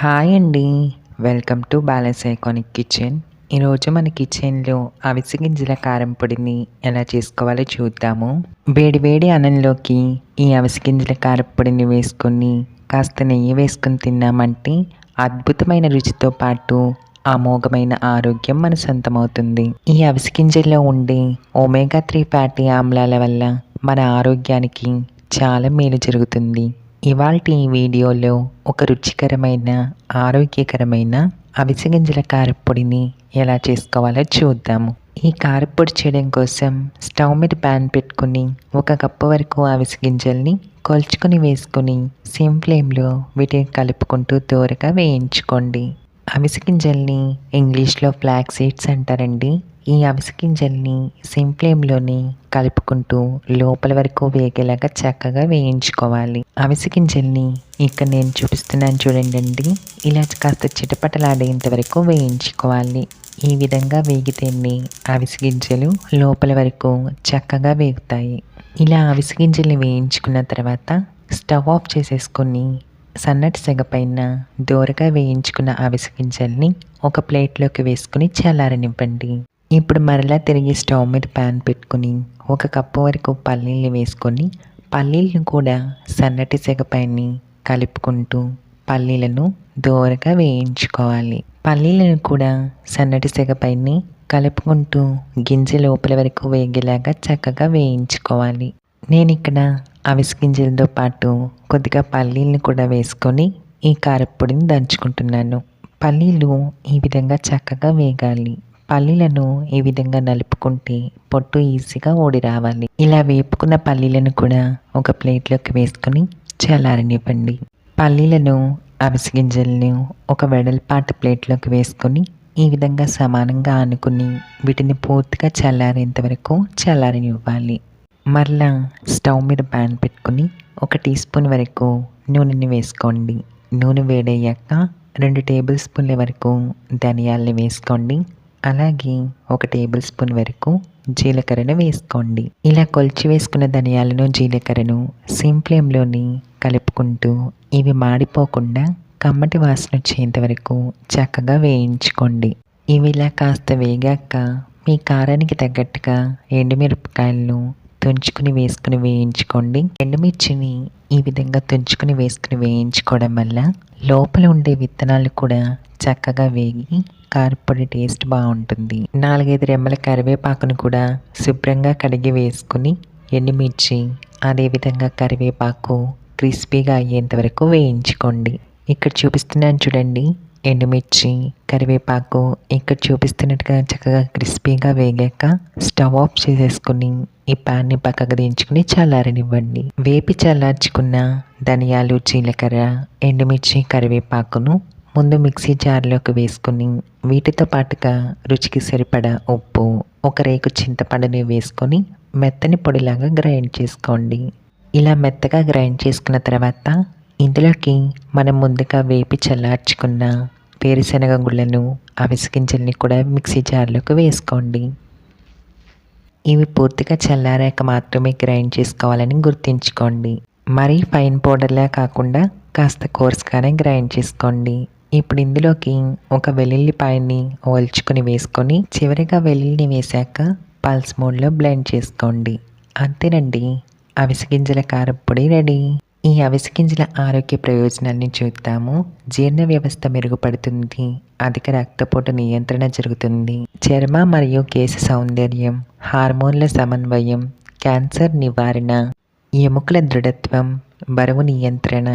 Hi అండి. Welcome to balance iconic kitchen. ఈరోజు మన కిచెన్లో అవిసె గింజల కారం పొడిని ఎలా చేసుకోవాలో చూద్దాము. వేడి వేడి అన్నంలోకి ఈ అవిసె గింజల కారం పొడిని వేసుకొని కాస్త నెయ్యి వేసుకొని తిన్నామంటే అద్భుతమైన రుచితో పాటు అమోఘమైన ఆరోగ్యం మన సొంతమవుతుంది. ఈ అవిసి గింజల్లో ఉండే ఒమేగా త్రీ ఫ్యాటీ ఆమ్లాల వల్ల మన ఆరోగ్యానికి చాలా మేలు జరుగుతుంది. ఇవాళ ఈ వీడియోలో ఒక రుచికరమైన ఆరోగ్యకరమైన అవిసె గింజల కారపొడిని ఎలా చేసుకోవాలో చూద్దాము ఈ కారపొడి చేయడం కోసం స్టవ్ మీద ప్యాన్ పెట్టుకుని ఒక కప్పు వరకు అవిసె గింజల్ని కొలుచుకొని వేసుకొని సిమ్ ఫ్లేమ్లో వీటిని కలుపుకుంటూ దూరగా వేయించుకోండి. అవిసె గింజల్ని ఇంగ్లీష్లో ఫ్లాక్ సీడ్స్ అంటారండి. ఈ అవిసె గింజల్ని సిమ్ కలుపుకుంటూ లోపల వరకు వేగేలాగా చక్కగా వేయించుకోవాలి. అవిసె గింజల్ని ఇక్కడ నేను చూపిస్తున్నాను చూడండి అండి. ఇలా కాస్త చిటపటలాడేంత వరకు వేయించుకోవాలి. ఈ విధంగా వేగితేనే అవిసె గింజలు లోపల వరకు చక్కగా వేగుతాయి. ఇలా అవిసె గింజల్ని వేయించుకున్న తర్వాత స్టవ్ ఆఫ్ చేసేసుకొని సన్నటి సెగ పైన దోరగా వేయించుకున్న అవిసె గింజల్ని ఒక ప్లేట్లోకి వేసుకుని చల్లారనివ్వండి. ఇప్పుడు మరలా తిరిగి స్టవ్ మీద ప్యాన్ పెట్టుకుని ఒక కప్పు వరకు పల్లీలు వేసుకొని పల్లీలను కూడా సన్నటి సెగపైని కలుపుకుంటూ పల్లీలను దోరగా వేయించుకోవాలి. పల్లీలను కూడా సన్నటి సెగపైని కలుపుకుంటూ గింజ లోపల వరకు వేగేలాగా చక్కగా వేయించుకోవాలి. నేను ఇక్కడ అవిసి గింజలతో పాటు కొద్దిగా పల్లీలను కూడా వేసుకొని ఈ కారపొడిని దంచుకుంటున్నాను. పల్లీలు ఈ విధంగా చక్కగా వేగాలి. పల్లీలను ఈ విధంగా నలుపుకుంటే పొట్టు ఈజీగా ఓడి రావాలి. ఇలా వేపుకున్న పల్లీలను కూడా ఒక ప్లేట్లోకి వేసుకొని చల్లారనివ్వండి. పల్లీలను అవిసి గింజలను ఒక వెడల్పాటి ప్లేట్లోకి వేసుకొని ఈ విధంగా సమానంగా ఆనుకుని వీటిని పూర్తిగా చల్లారేంత వరకు చల్లారనివ్వాలి. మరలా స్టవ్ మీద ప్యాన్ పెట్టుకుని ఒక టీ స్పూన్ వరకు నూనెని వేసుకోండి. నూనె వేడయ్యాక రెండు టేబుల్ స్పూన్ల వరకు ధనియాలని వేసుకోండి. అలాగే ఒక టేబుల్ స్పూన్ వరకు జీలకర్రను వేసుకోండి. ఇలా కొలిచి వేసుకున్న ధనియాలను జీలకర్రను సిమ్ ఫ్లేమ్లోని కలుపుకుంటూ ఇవి మాడిపోకుండా కమ్మటి వాసన వచ్చేంత వరకు చక్కగా వేయించుకోండి. ఇవి ఇలా కాస్త వేగాక మీ కారానికి తగ్గట్టుగా ఎండుమిరపకాయలను తుంచుకుని వేసుకుని వేయించుకోండి. ఎండుమిర్చిని ఈ విధంగా తుంచుకుని వేసుకుని వేయించుకోవడం వల్ల లోపల ఉండే విత్తనాలు కూడా చక్కగా వేగి కారపొడి టేస్ట్ బాగుంటుంది. నాలుగైదు రెమ్మల కరివేపాకును కూడా శుభ్రంగా కడిగి వేసుకుని ఎండుమిర్చి అదేవిధంగా కరివేపాకు క్రిస్పీగా అయ్యేంత వరకు వేయించుకోండి. ఇక్కడ చూపిస్తున్నాను చూడండి ఎండుమిర్చి కరివేపాకు ఇక్కడ చూపిస్తున్నట్టుగా చక్కగా క్రిస్పీగా వేగాక స్టవ్ ఆఫ్ చేసేసుకుని ఈ ప్యాన్ని పక్కకు దించుకుని చల్లారనివ్వండి. వేపి చల్లార్చుకున్న ధనియాలు జీలకర్ర ఎండుమిర్చి కరివేపాకును ముందు మిక్సీ జార్లోకి వేసుకుని వీటితో పాటుగా రుచికి సరిపడా ఉప్పు ఒక రేకు చింతపండుని వేసుకొని మెత్తని పొడిలాగా గ్రైండ్ చేసుకోండి. ఇలా మెత్తగా గ్రైండ్ చేసుకున్న తర్వాత ఇందులోకి మనం ముందుగా వేపి చల్లార్చుకున్న వేరుశనగ గుళ్ళను అవిసిగింజల్ని కూడా మిక్సీ జార్లోకి వేసుకోండి. ఇవి పూర్తిగా చల్లారాక మాత్రమే గ్రైండ్ చేసుకోవాలని గుర్తుంచుకోండి. మరీ ఫైన్ పౌడర్లా కాకుండా కాస్త కోర్స్గానే గ్రైండ్ చేసుకోండి. ఇప్పుడు ఇందులోకి ఒక వెల్లుల్లిపాయని ఓల్చుకొని వేసుకొని చివరిగా వెల్లుల్లిని వేశాక పల్స్ మోడ్లో బ్లెండ్ చేసుకోండి. అంతేనండి. అవిసె గింజల కారపొడి రెడీ. ఈ అవిసె గింజల ఆరోగ్య ప్రయోజనాన్ని చూద్దాము. జీర్ణ వ్యవస్థ మెరుగుపడుతుంది. అధిక రక్తపోటు నియంత్రణ జరుగుతుంది. చర్మ మరియు కేశ సౌందర్యం హార్మోన్ల సమన్వయం క్యాన్సర్ నివారణ ఎముకల దృఢత్వం బరువు నియంత్రణ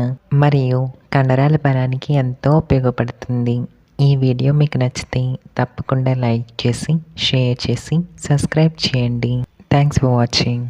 మరియు కండరాల బలానికి ఎంతో ఉపయోగపడుతుంది. ఈ వీడియో మీకు నచ్చితే తప్పకుండా లైక్ చేసి షేర్ చేసి సబ్స్క్రైబ్ చేయండి. Thanks for watching.